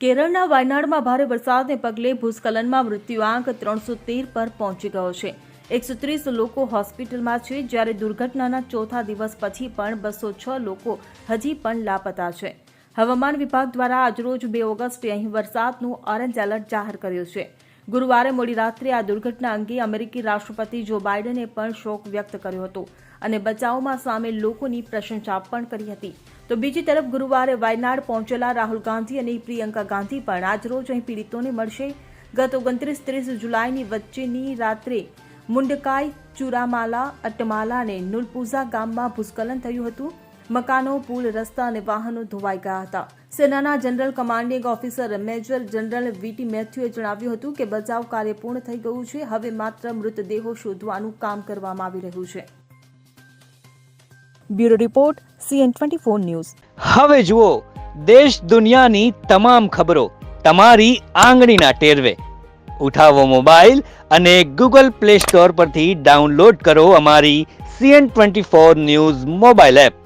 કેરળના વાયનાડમાં ભારે વરસાદને પગલે ભૂસ્ખલનમાં મૃત્યુઆંક ત્રણસો તેર પર પહોંચી ગયો છે. એકસો ત્રીસ લોકો હોસ્પિટલમાં છે, જ્યારે દુર્ઘટનાના ચોથા દિવસ પછી પણ બસો છ લોકો હજી પણ લાપતા છે. હવામાન વિભાગ દ્વારા આજરોજ બે ઓગસ્ટે અહીં વરસાદનું ઓરેન્જ એલર્ટ જાહેર કર્યું છે. ગુરુવારે મોડી રાત્રે આ દુર્ઘટના અંગે અમેરિકી રાષ્ટ્રપતિ જો બાઇડને પણ શોક વ્યક્ત કર્યો હતો અને બચાવમાં સામેલ લોકોની પ્રશંસા પણ કરી હતી. તો બીજી તરફ ગુરુવારે વાયનાડ પહોંચેલા રાહુલ ગાંધી અને પ્રિયંકા ગાંધી પણ આજરોજ અહીં પીડિતોને મળશે. ગત ઓગણત્રીસ ત્રીસ જુલાઈની વચ્ચેની રાત્રે મુંડકાઈ, ચુરામાલા, અટમાલા અને નુલપુઝા ગામમાં ભૂસ્ખલન થયું હતું. મકાનો પુલ રસ્તા અને વાહનો ધોવાઈ ગયા હતા. સેનાના general commanding officer major general VT મેથ્યુએ જણાવ્યું હતું કે બચાવ કાર્ય પૂર્ણ થઈ ગયું છે. હવે માત્ર મૃતદેહો શોધવાનું કામ કરવામાં આવી રહ્યું છે. Bureau report CN twenty four news. હવે જુઓ દેશ દુનિયાની તમામ ખબરો તમારી આંગળીના ટેરવે. ઉઠાવો મોબાઈલ અને ગૂગલ પ્લે સ્ટોર પરથી ડાઉનલોડ કરો અમારી CN twenty four news mobile app.